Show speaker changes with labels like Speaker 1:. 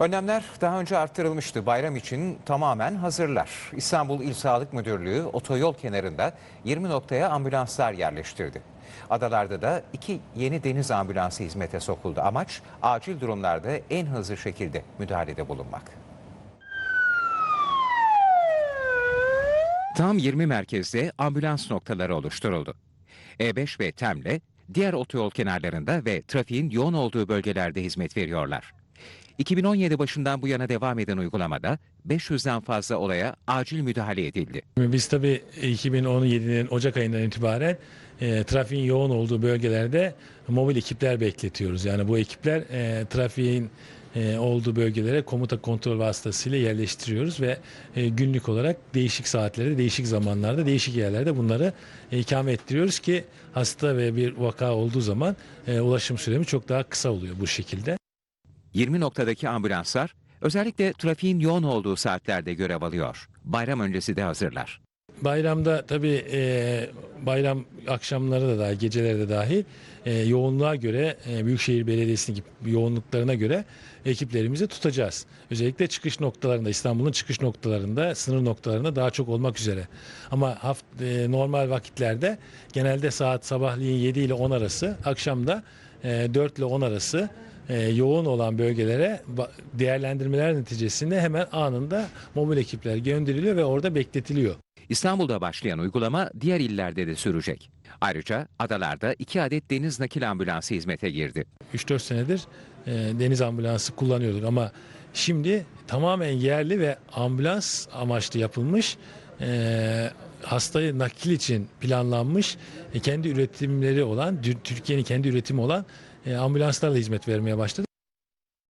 Speaker 1: Önlemler daha önce arttırılmıştı. Bayram için tamamen hazırlar. İstanbul İl Sağlık Müdürlüğü otoyol kenarında 20 noktaya ambulanslar yerleştirdi. Adalarda da iki yeni deniz ambulansı hizmete sokuldu. Amaç acil durumlarda en hızlı şekilde müdahalede bulunmak. Tam 20 merkezde ambulans noktaları oluşturuldu. E5 ve TEM'le diğer otoyol kenarlarında ve trafiğin yoğun olduğu bölgelerde hizmet veriyorlar. 2017 başından bu yana devam eden uygulamada 500'den fazla olaya acil müdahale edildi.
Speaker 2: Biz tabii 2017'nin Ocak ayından itibaren e, trafiğin yoğun olduğu bölgelerde mobil ekipler bekletiyoruz. Yani bu ekipler e, trafiğin e, olduğu bölgelere komuta kontrol vasıtasıyla yerleştiriyoruz ve e, günlük olarak değişik saatlerde, değişik zamanlarda, değişik yerlerde bunları e, ikame ettiriyoruz ki hasta ve bir vaka olduğu zaman e, ulaşım süremi çok daha kısa oluyor bu şekilde.
Speaker 1: 20 noktadaki ambulanslar özellikle trafiğin yoğun olduğu saatlerde görev alıyor. Bayram öncesi de hazırlar.
Speaker 2: Bayramda tabii e, bayram akşamları da dahil, geceleri de dahil e, yoğunluğa göre e, Büyükşehir Belediyesi'nin yoğunluklarına göre ekiplerimizi tutacağız. Özellikle çıkış noktalarında, İstanbul'un çıkış noktalarında, sınır noktalarında daha çok olmak üzere. Ama haft, e, normal vakitlerde genelde saat sabahleyin 7 ile 10 arası, akşamda e, 4 ile 10 arası e, yoğun olan bölgelere değerlendirmeler neticesinde hemen anında mobil ekipler gönderiliyor ve orada bekletiliyor.
Speaker 1: İstanbul'da başlayan uygulama diğer illerde de sürecek. Ayrıca adalarda iki adet deniz nakil ambulansı hizmete girdi.
Speaker 2: 3-4 senedir e, deniz ambulansı kullanıyorduk ama şimdi tamamen yerli ve ambulans amaçlı yapılmış e, hastayı nakil için planlanmış e, kendi üretimleri olan Tür- Türkiye'nin kendi üretimi olan e, ambulanslarla hizmet vermeye başladık.